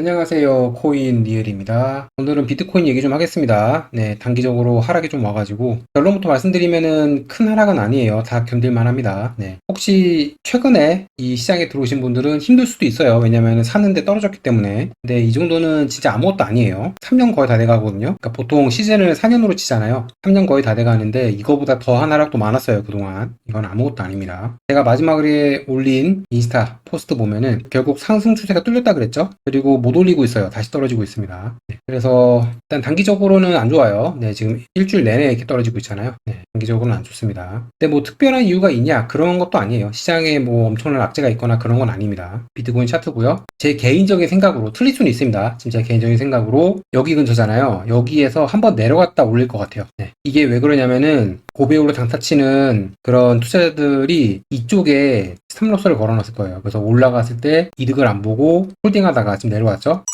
안녕하세요. 코인 리엘입니다. 오늘은 비트코인 얘기 좀 하겠습니다. 네, 단기적으로 하락이 좀 와가지고 결론부터 말씀드리면은 큰 하락은 아니에요. 다 견딜만 합니다. 네. 혹시 최근에 이 시장에 들어오신 분들은 힘들 수도 있어요. 왜냐면 사는데 떨어졌기 때문에. 근데 이 정도는 진짜 아무것도 아니에요. 3년 거의 다 돼가거든요. 그러니까 보통 시즌을 4년으로 치잖아요. 3년 거의 다 돼가는데 이거보다 더 한 하락도 많았어요. 그동안. 이건 아무것도 아닙니다. 제가 마지막에 올린 인스타 포스트 보면은 결국 상승 추세가 뚫렸다 그랬죠. 그리고 못 올리고 있어요. 다시 떨어지고 있습니다. 네, 그래서 일단 단기적으로는 안 좋아요. 네, 지금 일주일 내내 이렇게 떨어지고 있잖아요. 네, 단기적으로는 안 좋습니다. 근데 뭐 특별한 이유가 있냐? 그런 것도 아니에요. 시장에 뭐 엄청난 악재가 있거나 그런 건 아닙니다. 비트코인 차트고요. 제 개인적인 생각으로 틀릴 수는 있습니다. 진짜 개인적인 생각으로 여기 근처잖아요. 여기에서 한번 내려갔다 올릴 것 같아요. 네, 이게 왜 그러냐면은 고배우로 장타치는 그런 투자자들이 이쪽에 스탑로스를 걸어놨을 거예요. 그래서 올라갔을 때 이득을 안 보고 홀딩하다가 지금 내려왔죠.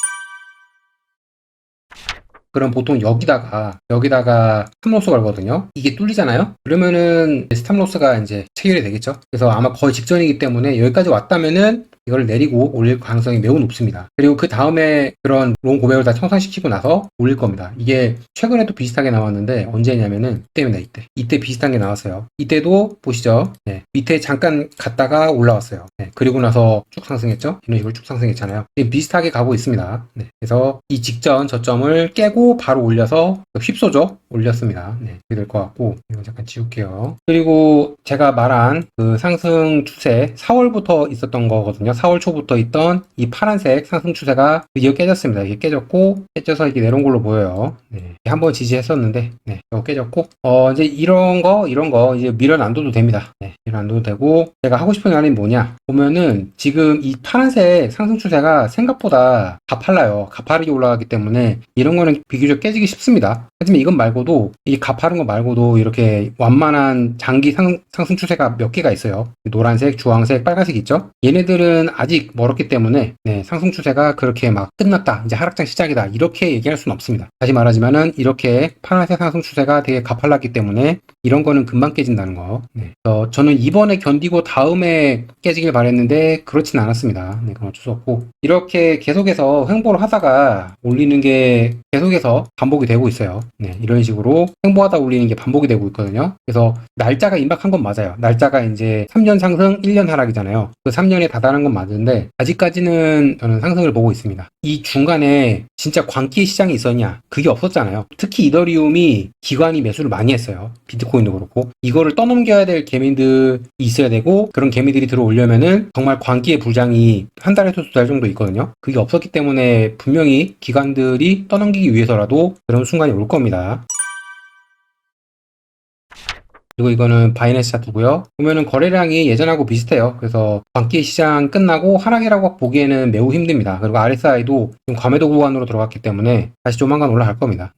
그럼 보통 여기다가 여기다가 스탑로스 걸거든요. 이게 뚫리잖아요. 그러면은 스탑로스가 이제 체결이 되겠죠. 그래서 아마 거의 직전이기 때문에 여기까지 왔다면은 이걸 내리고 올릴 가능성이 매우 높습니다. 그리고 그 다음에 그런 롱 고백을 다 청산시키고 나서 올릴 겁니다. 이게 최근에도 비슷하게 나왔는데 언제냐면은 이때입니다. 이때. 이때 비슷한 게 나왔어요. 이때도 보시죠. 네, 밑에 잠깐 갔다가 올라왔어요. 네, 그리고 나서 쭉 상승했죠. 이런 식으로 쭉 상승했잖아요. 비슷하게 가고 있습니다. 네, 그래서 이 직전 저점을 깨고 바로 올려서 휩소죠. 올렸습니다. 네, 이렇게 될 것 같고 이거 잠깐 지울게요. 그리고 제가 말한 그 상승 추세 4월부터 있었던 거거든요. 4월 초부터 있던 이 파란색 상승 추세가 드디어 깨졌습니다. 이게 깨졌고 깨져서 이게 내려온 걸로 보여요. 네, 한번 지지했었는데 네, 이거 깨졌고 어 이제 이런 거 이런 거 이제 밀어놔둬도 됩니다. 네, 밀어놔둬도 되고 제가 하고 싶은 말이 뭐냐 보면은 지금 이 파란색 상승 추세가 생각보다 가팔라요. 가파르게 올라가기 때문에 이런 거는 비교적 깨지기 쉽습니다. 하지만 이건 말고도 이 가파른 거 말고도 이렇게 완만한 장기 상, 상승 추세가 몇 개가 있어요. 노란색, 주황색, 빨간색 있죠? 얘네들은 아직 멀었기 때문에 네, 상승 추세가 그렇게 막 끝났다. 이제 하락장 시작이다. 이렇게 얘기할 수는 없습니다. 다시 말하지만은 이렇게 파란색 상승 추세가 되게 가팔랐기 때문에 이런 거는 금방 깨진다는 거. 네. 어, 저는 이번에 견디고 다음에 깨지길 바랬는데 그렇진 않았습니다. 네, 그건 어쩔 수 없고 이렇게 계속해서 횡보를 하다가 올리는 게 계속해서 반복이 되고 있어요. 네, 이런 식으로 횡보하다 올리는 게 반복이 되고 있거든요. 그래서 날짜가 임박한 건 맞아요. 날짜가 이제 3년 상승, 1년 하락이잖아요. 그 3년에 다다른 건 맞는데 아직까지는 저는 상승을 보고 있습니다. 이 중간에 진짜 광기 시장이 있었냐? 그게 없었잖아요. 특히 이더리움이 기관이 매수를 많이 했어요. 비트코인도 그렇고 이거를 떠넘겨야 될 개미들이 있어야 되고 그런 개미들이 들어오려면은 정말 광기의 부장이 한 달에서 두 달 정도 있거든요. 그게 없었기 때문에 분명히 기관들이 떠넘기기 위해서라도 그런 순간이 올 겁니다. 그리고 이거는 바이낸스 차트고요. 보면은 거래량이 예전하고 비슷해요. 그래서 광기 시장 끝나고 하락이라고 보기에는 매우 힘듭니다. 그리고 RSI도 좀 과매도 구간으로 들어갔기 때문에 다시 조만간 올라갈 겁니다.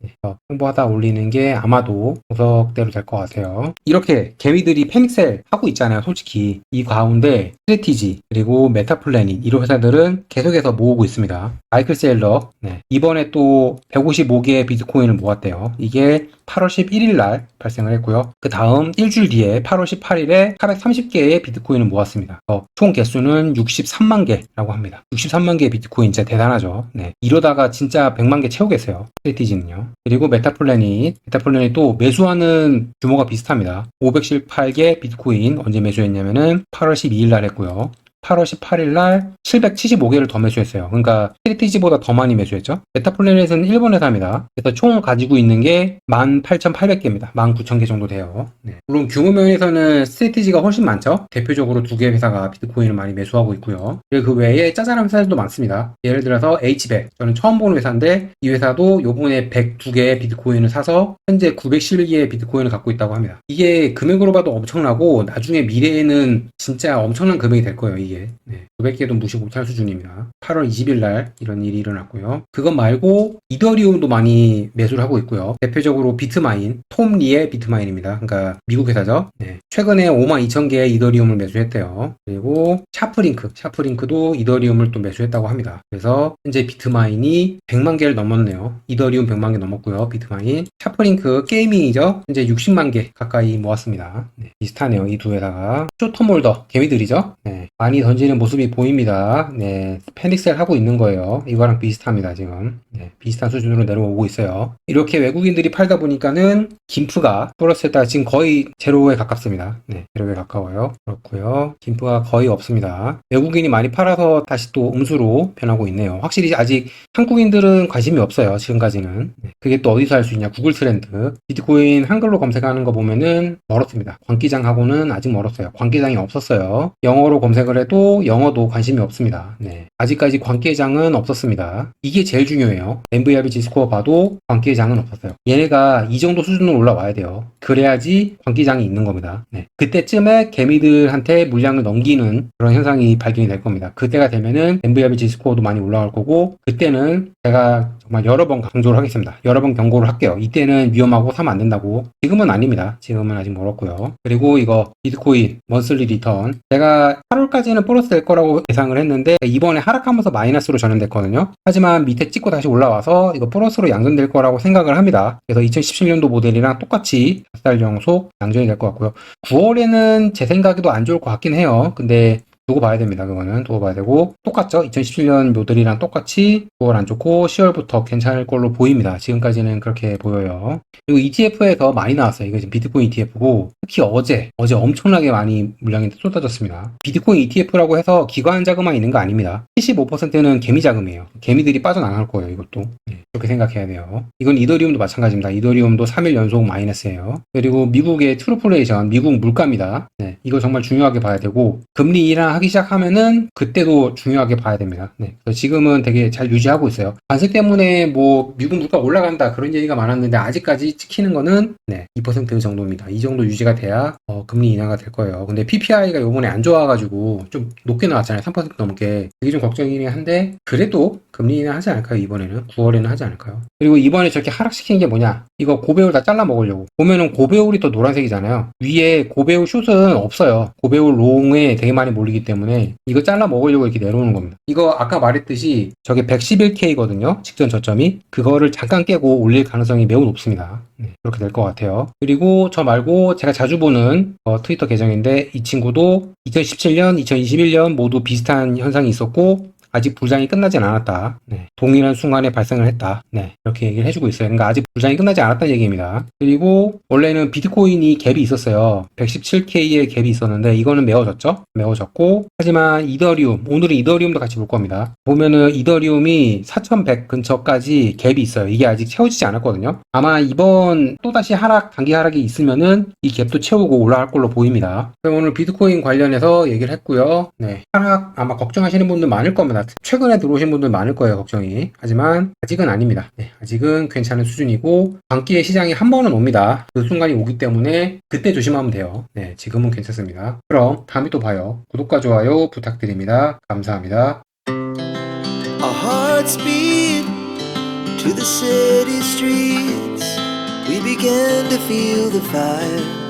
홍보하다 올리는 게 아마도 분석대로 될 것 같아요. 이렇게 개미들이 패닉셀 하고 있잖아요. 솔직히 이 가운데 스트레티지 그리고 메타플래닝 이런 회사들은 계속해서 모으고 있습니다. 마이클 셀러 네. 이번에 또 155개의 비트코인을 모았대요. 이게 8월 11일 날 발생을 했고요. 그 다음 일주일 뒤에 8월 18일에 430개의 비트코인을 모았습니다. 어, 총 개수는 63만 개라고 합니다. 63만 개의 비트코인 진짜 대단하죠. 네. 이러다가 진짜 100만 개 채우겠어요. 스트레티지는요. 그리고 메타플래닛. 메타플래닛 또 매수하는 규모가 비슷합니다. 518개 비트코인 언제 매수했냐면은 8월 12일 날 했고요. 8월 18일 날 775개를 더 매수했어요. 그러니까 스트레티지보다 더 많이 매수했죠. 메타플래닛은 일본 회사입니다. 그래서 총 가지고 있는 게 18,800개입니다. 19,000개 정도 돼요. 네. 물론 규모 면에서는 스트레티지가 훨씬 많죠. 대표적으로 두개 회사가 비트코인을 많이 매수하고 있고요. 그리고 그 외에 짜잘한 회사들도 많습니다. 예를 들어서 H백 저는 처음 보는 회사인데 이 회사도 요번에 102개의 비트코인을 사서 현재 911개의 비트코인을 갖고 있다고 합니다. 이게 금액으로 봐도 엄청나고 나중에 미래에는 진짜 엄청난 금액이 될 거예요. 이게 네, 900개도 무시 못할 수준입니다. 8월 20일 날 이런 일이 일어났고요. 그것 말고 이더리움도 많이 매수를 하고 있고요. 대표적으로 비트마인, 톰 리의 비트마인입니다. 그러니까 미국 회사죠. 네, 최근에 5만 2천 개의 이더리움을 매수했대요. 그리고 샤프링크, 샤프링크도 이더리움을 또 매수했다고 합니다. 그래서 현재 비트마인이 100만 개를 넘었네요. 이더리움 100만 개 넘었고요. 비트마인, 샤프링크 게이밍이죠. 현재 60만 개 가까이 모았습니다. 네, 비슷하네요. 이 두 회사가 쇼터몰더 개미들이죠. 네, 많이 던지는 모습이 보입니다. 네, 패닉셀 하고 있는 거예요. 이거랑 비슷합니다, 지금. 네, 비슷한 수준으로 내려오고 있어요. 이렇게 외국인들이 팔다 보니까는 김프가 플러스에다가 지금 거의 제로에 가깝습니다. 네, 제로에 가까워요. 그렇고요. 김프가 거의 없습니다. 외국인이 많이 팔아서 다시 또 음수로 변하고 있네요. 확실히 아직 한국인들은 관심이 없어요. 지금까지는. 네, 그게 또 어디서 할 수 있냐? 구글 트렌드. 비트코인 한글로 검색하는 거 보면은 멀었습니다. 광기장하고는 아직 멀었어요. 광기장이 없었어요. 영어로 검색을 해도 영어 도 관심이 없습니다. 네. 아직까지 광기장은 없었습니다. 이게 제일 중요해요. MVRB 지스코어 봐도 광기장은 없었어요. 얘네가 이 정도 수준으로 올라와야 돼요. 그래야지 광기장이 있는 겁니다. 네. 그때쯤에 개미들한테 물량을 넘기는 그런 현상이 발견이 될 겁니다. 그때가 되면은 MVRB 지스코어도 많이 올라갈 거고 그때는 제가 정말 여러 번 강조를 하겠습니다. 여러 번 경고를 할게요. 이때는 위험하고 사면 안 된다고. 지금은 아닙니다. 지금은 아직 멀었고요. 그리고 이거 비트코인 먼슬리 리턴. 제가 8월까지는 플러스 될 거라고 예상을 했는데 이번에 하락하면서 마이너스로 전환됐거든요. 하지만 밑에 찍고 다시 올라와서 이거 플러스로 양전될 거라고 생각을 합니다. 그래서 2017년도 모델이랑 똑같이 4달 정속 양전이 될 것 같고요. 9월에는 제 생각에도 안 좋을 것 같긴 해요. 근데 두고 봐야 됩니다. 그거는 두고 봐야 되고 똑같죠. 2017년 모델이랑 똑같이 9월 안 좋고 10월부터 괜찮을 걸로 보입니다. 지금까지는 그렇게 보여요. 그리고 ETF에서 많이 나왔어요. 이거 지금 비트코인 ETF고 특히 어제 어제 엄청나게 많이 물량이 쏟아졌습니다. 비트코인 ETF라고 해서 기관 자금만 있는 거 아닙니다. 75%는 개미 자금이에요. 개미들이 빠져나갈 거예요. 이것도 네, 그렇게 생각해야 돼요. 이건 이더리움도 마찬가지입니다. 이더리움도 3일 연속 마이너스예요. 그리고 미국의 트루플레이션, 미국 물가입니다. 네, 이거 정말 중요하게 봐야 되고 금리 인하 하기 시작하면은 그때도 중요하게 봐야 됩니다. 네. 지금은 되게 잘 유지하고 있어요. 관세 때문에 뭐 미국 물가 올라간다 그런 얘기가 많았는데 아직까지 찍히는 거는 네, 2% 정도입니다. 이 정도 유지가 돼야 어, 금리 인하가 될 거예요. 근데 PPI가 요번에 안 좋아가지고 좀 높게 나왔잖아요. 3% 넘게. 그게 좀 걱정이긴 한데 그래도 금리 인하 하지 않을까요? 이번에는 9월에는 하지 않을까요? 그리고 이번에 저렇게 하락시킨 게 뭐냐? 이거 고배울 다 잘라 먹으려고. 보면은 고배울이 또 노란색이잖아요. 위에 고배울 숏은 없어요. 고배울 롱에 되게 많이 몰리기 때문에 이거 잘라 먹으려고 이렇게 내려오는 겁니다. 이거 아까 말했듯이 저게 111K거든요. 직전 저점이. 그거를 잠깐 깨고 올릴 가능성이 매우 높습니다. 네, 그렇게 될 것 같아요. 그리고 저 말고 제가 자주 보는 어, 트위터 계정인데 이 친구도 2017년, 2021년 모두 비슷한 현상이 있었고 아직 불장이 끝나진 않았다. 네, 동일한 순간에 발생을 했다. 네, 이렇게 얘기를 해주고 있어요. 그러니까 아직 불장이 끝나지 않았다는 얘기입니다. 그리고 원래는 비트코인이 갭이 있었어요. 117K의 갭이 있었는데 이거는 메워졌죠? 메워졌고 하지만 이더리움 오늘은 이더리움도 같이 볼 겁니다. 보면은 이더리움이 4100 근처까지 갭이 있어요. 이게 아직 채워지지 않았거든요. 아마 이번 또다시 하락 단기 하락이 있으면은 이 갭도 채우고 올라갈 걸로 보입니다. 오늘 비트코인 관련해서 얘기를 했고요. 네, 하락 아마 걱정하시는 분들 많을 겁니다. 최근에 들어오신 분들 많을 거예요, 걱정이. 하지만 아직은 아닙니다. 네, 아직은 괜찮은 수준이고 반기의 시장이 한 번은 옵니다. 그 순간이 오기 때문에 그때 조심하면 돼요. 네, 지금은 괜찮습니다. 그럼 다음에 또 봐요. 구독과 좋아요 부탁드립니다. 감사합니다. To the city streets. We began to feel the fire.